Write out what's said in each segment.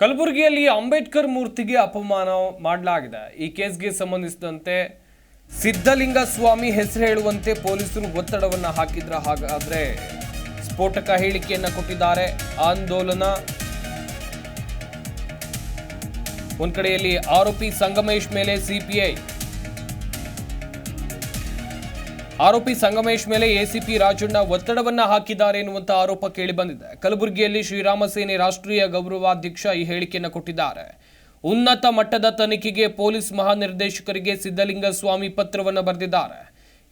ಕಲಬುರಗಿಯಲ್ಲಿ ಅಂಬೇಡ್ಕರ್ ಮೂರ್ತಿಗೆ ಅಪಮಾನ ಮಾಡಲಾಗಿದೆ. ಈ ಕೇಸ್ಗೆ ಸಂಬಂಧಿಸಿದಂತೆ ಸಿದ್ಧಲಿಂಗ ಸ್ವಾಮಿ ಹೆಸರು ಹೇಳುವಂತೆ ಪೊಲೀಸರು ಒತ್ತಡವನ್ನು ಹಾಕಿದ್ರ ಹಾಗಾದ್ರೆ ಸ್ಫೋಟಕ ಹೇಳಿಕೆಯನ್ನು ಕೊಟ್ಟಿದ್ದಾರೆ. ಆಂದೋಲನ ಒಂದು ಕಡೆಯಲ್ಲಿ ಆರೋಪಿ ಸಂಗಮೇಶ್ ಮೇಲೆ ಸಿಪಿಐ ಆರೋಪಿ ಸಂಗಮೇಶ್ ಮೇಲೆ ಎಸಿಪಿ ರಾಜಣ್ಣ ಒತ್ತಡವನ್ನ ಹಾಕಿದ್ದಾರೆ ಎನ್ನುವಂತ ಆರೋಪ ಕೇಳಿಬಂದಿದೆ ಕಲಬುರಗಿಯಲ್ಲಿ ಶ್ರೀರಾಮ ಸೇನೆ ರಾಷ್ಟ್ರೀಯ ಗೌರವಾಧ್ಯಕ್ಷ ಈ ಹೇಳಿಕೆಯನ್ನು ಕೊಟ್ಟಿದ್ದಾರೆ. ಉನ್ನತ ಮಟ್ಟದ ತನಿಖೆಗೆ ಪೊಲೀಸ್ ಮಹಾನಿರ್ದೇಶಕರಿಗೆ ಸಿದ್ದಲಿಂಗ ಸ್ವಾಮಿ ಪತ್ರವನ್ನು ಬರೆದಿದ್ದಾರೆ.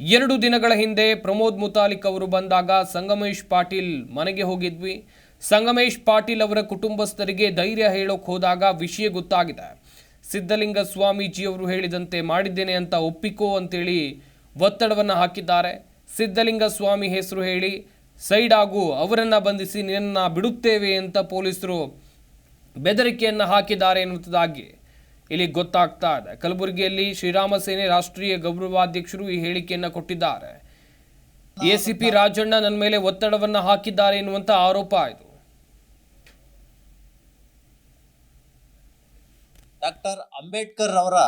ಎರಡು ದಿನಗಳ ಹಿಂದೆ ಪ್ರಮೋದ್ ಮುತಾಲಿಕ್ ಅವರು ಬಂದಾಗ ಸಂಗಮೇಶ್ ಪಾಟೀಲ್ ಮನೆಗೆ ಹೋಗಿದ್ವಿ. ಸಂಗಮೇಶ್ ಪಾಟೀಲ್ ಅವರ ಕುಟುಂಬಸ್ಥರಿಗೆ ಧೈರ್ಯ ಹೇಳೋಕ್ ಹೋದಾಗ ವಿಷಯ ಗೊತ್ತಾಗಿದೆ. ಸಿದ್ದಲಿಂಗ ಸ್ವಾಮೀಜಿಯವರು ಹೇಳಿದಂತೆ ಮಾಡಿದ್ದೇನೆ ಅಂತ ಒಪ್ಪಿಕೋ ಅಂತೇಳಿ ಒತ್ತಡವನ್ನು ಹಾಕಿದ್ದಾರೆ. ಸಿದ್ಧಲಿಂಗ ಸ್ವಾಮಿ ಹೆಸರು ಹೇಳಿ ಸೈಡ್ ಆಗು ಅವರನ್ನು ಬಂಧಿಸಿ ನಿನ್ನ ಬಿಡುತ್ತೇವೆ ಅಂತ ಪೊಲೀಸರು ಬೆದರಿಕೆಯನ್ನು ಹಾಕಿದ್ದಾರೆ ಎನ್ನುವುದಾಗಿ ಇಲ್ಲಿ ಗೊತ್ತಾಗ್ತಾ ಇದೆ. ಕಲಬುರಗಿಯಲ್ಲಿ ಶ್ರೀರಾಮ ಸೇನೆ ರಾಷ್ಟ್ರೀಯ ಗೌರವಾಧ್ಯಕ್ಷರು ಈ ಹೇಳಿಕೆಯನ್ನು ಕೊಟ್ಟಿದ್ದಾರೆ. ಎಸಿಪಿ ರಾಜಣ್ಣ ನನ್ನ ಮೇಲೆ ಒತ್ತಡವನ್ನು ಹಾಕಿದ್ದಾರೆ ಎನ್ನುವಂಥ ಆರೋಪ ಇದು. ಡಾಕ್ಟರ್ ಅಂಬೇಡ್ಕರ್ ಅವರ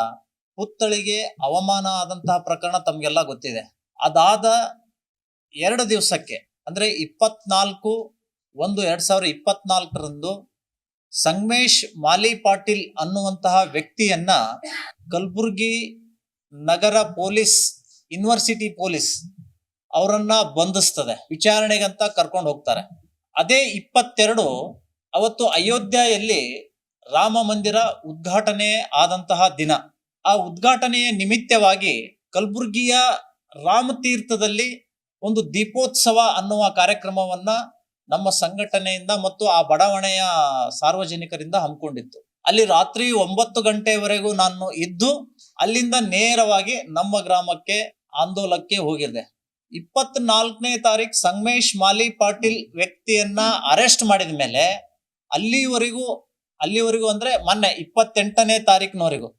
ಪುತ್ಥಳಿಗೆ ಅವಮಾನ ಆದಂತಹ ಪ್ರಕರಣ ತಮಗೆಲ್ಲ ಗೊತ್ತಿದೆ. ಅದಾದ ಎರಡು ದಿವಸಕ್ಕೆ, ಅಂದ್ರೆ ಇಪ್ಪತ್ನಾಲ್ಕು, ಒಂದು ಎರಡು ಸಾವಿರ ಇಪ್ಪತ್ನಾಲ್ಕರಂದು ಸಂಗಮೇಶ್ ಮಾಲಿ ಪಾಟೀಲ್ ಅನ್ನುವಂತಹ ವ್ಯಕ್ತಿಯನ್ನ ಕಲಬುರ್ಗಿ ನಗರ ಪೊಲೀಸ್, ಯೂನಿವರ್ಸಿಟಿ ಪೊಲೀಸ್ ಅವರನ್ನ ಬಂಧಿಸ್ತದೆ. ವಿಚಾರಣೆಗಂತ ಕರ್ಕೊಂಡು ಹೋಗ್ತಾರೆ. ಅದೇ ಇಪ್ಪತ್ತೆರಡು, ಅವತ್ತು ಅಯೋಧ್ಯೆಯಲ್ಲಿ ರಾಮ ಮಂದಿರ ಉದ್ಘಾಟನೆ ಆದಂತಹ ದಿನ. ಆ ಉದ್ಘಾಟನೆಯ ನಿಮಿತ್ತವಾಗಿ ಕಲಬುರ್ಗಿಯ ರಾಮತೀರ್ಥದಲ್ಲಿ ಒಂದು ದೀಪೋತ್ಸವ ಅನ್ನುವ ಕಾರ್ಯಕ್ರಮವನ್ನ ನಮ್ಮ ಸಂಘಟನೆಯಿಂದ ಮತ್ತು ಆ ಬಡಾವಣೆಯ ಸಾರ್ವಜನಿಕರಿಂದ ಹಮ್ಮಿಕೊಂಡಿತ್ತು. ಅಲ್ಲಿ ರಾತ್ರಿ ಒಂಬತ್ತು ಗಂಟೆವರೆಗೂ ನಾನು ಇದ್ದು, ಅಲ್ಲಿಂದ ನೇರವಾಗಿ ನಮ್ಮ ಗ್ರಾಮಕ್ಕೆ ಆಂದೋಲಕ್ಕೆ ಹೋಗಿದ್ದೆ. ಇಪ್ಪತ್ನಾಲ್ಕನೇ ತಾರೀಕು ಸಂಗಮೇಶ್ ಮಾಲಿ ಪಾಟೀಲ್ ವ್ಯಕ್ತಿಯನ್ನ ಅರೆಸ್ಟ್ ಮಾಡಿದ ಮೇಲೆ ಅಲ್ಲಿವರೆಗೂ ಅಲ್ಲಿವರೆಗೂ ಅಂದ್ರೆ ಮೊನ್ನೆ ಇಪ್ಪತ್ತೆಂಟನೇ ತಾರೀಕಿನವರೆಗೂ